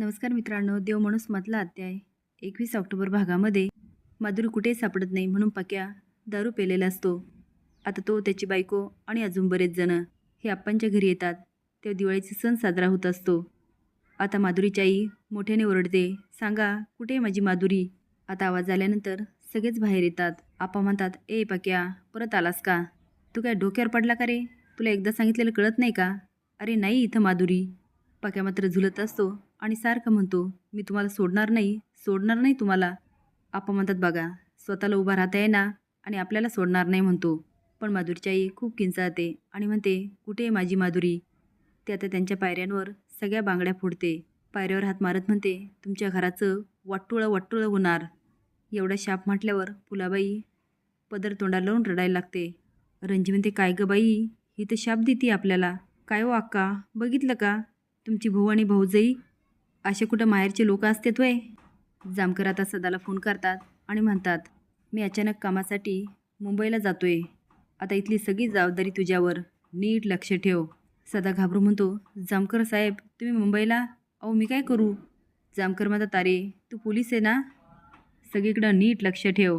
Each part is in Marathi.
नमस्कार मित्रांनो देव माणूस मधला अध्याय. एकवीस ऑक्टोबर भागामध्ये माधुरी कुठेही सापडत नाही म्हणून पक्या दारू पेलेला असतो. आता तो त्याची बायको आणि अजून बरेच जण हे आप्पांच्या घरी येतात. तेव्हा दिवाळीचा सण साजरा होत असतो. आता माधुरीची आई मोठ्याने ओरडते सांगा कुठे आहे माझी माधुरी? आता आवाज आल्यानंतर सगळेच बाहेर येतात. आपा म्हणतात ए पक्या परत आलास का? तू काय डोक्यावर पडला का रे? तुला एकदा सांगितलेलं कळत नाही का? अरे नाही इथं माधुरी. पक्या मात्र झुलत असतो आणि सारखं म्हणतो मी तुम्हाला सोडणार नाही सोडणार नाही तुम्हाला. आपण म्हणतात बघा स्वतःला उभा राहता येईना आणि आपल्याला सोडणार नाही म्हणतो. पण माधुरीची आई खूप किंचाळते आणि म्हणते कुठे आहे माझी माधुरी? ते आता त्यांच्या पायऱ्यांवर सगळ्या बांगड्या फोडते. पायऱ्यावर हात मारत म्हणते तुमच्या घराचं वाटुळं वाटुळं होणार. एवढा शाप म्हटल्यावर फुलाबाई पदर तोंडाला लावून रडायला लागते. रंजी म्हणते काय गं बाई ही तर शाप देते आपल्याला. काय हो अक्का बघितलं का? तुमची भाऊ आणि भाऊजई असे कुठं माहेरचे लोक असतात वय? जामकर आता सदाला फोन करतात आणि म्हणतात मी अचानक कामासाठी मुंबईला जातोय. आता इथली सगळी जबाबदारी तुझ्यावर. नीट लक्ष ठेव. सदा घाबरू म्हणतो जामकर साहेब तुम्ही मुंबईला? अहो मी काय करू? जामकर म्हणतात तारे तू पोलीस आहे ना? सगळीकडं नीट लक्ष ठेव.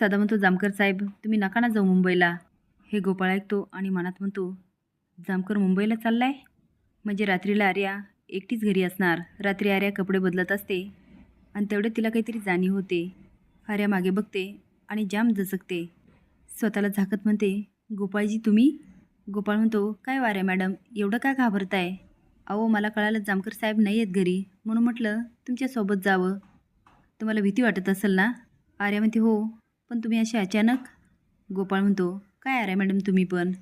सदा म्हणतो जामकर साहेब तुम्ही नका ना जाऊ मुंबईला. हे गोपाळ ऐकतो आणि मनात म्हणतो जामकर मुंबईला चाललाय? म्हणजे रात्रीला आर्या एकटीच घरी असणार. रात्री आर्या कपडे बदलत असते आणि तेवढे तिला काहीतरी जाणीव होते. आर्या मागे बघते आणि जाम दचकते स्वतःला झाकत म्हणते गोपाळजी तुम्ही? गोपाळ म्हणतो काय वाऱ्या मॅडम एवढं काय घाबरताय? अहो मला कळालं जामकर साहेब नाही आहेत घरी. म्हणून म्हटलं तुमच्यासोबत जावं. तुम्हाला भीती वाटत असेल ना? आर्या म्हणते हो पण तुम्ही असे अचानक? गोपाळ म्हणतो काय आर्या मॅडम तुम्ही पण?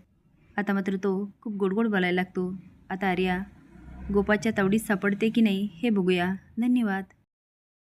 आता मात्र तो खूप गोड गोड बोलायला लागतो. आता आर्या गोपाच्या तावडीत सापडते की नाही हे बघूया. धन्यवाद.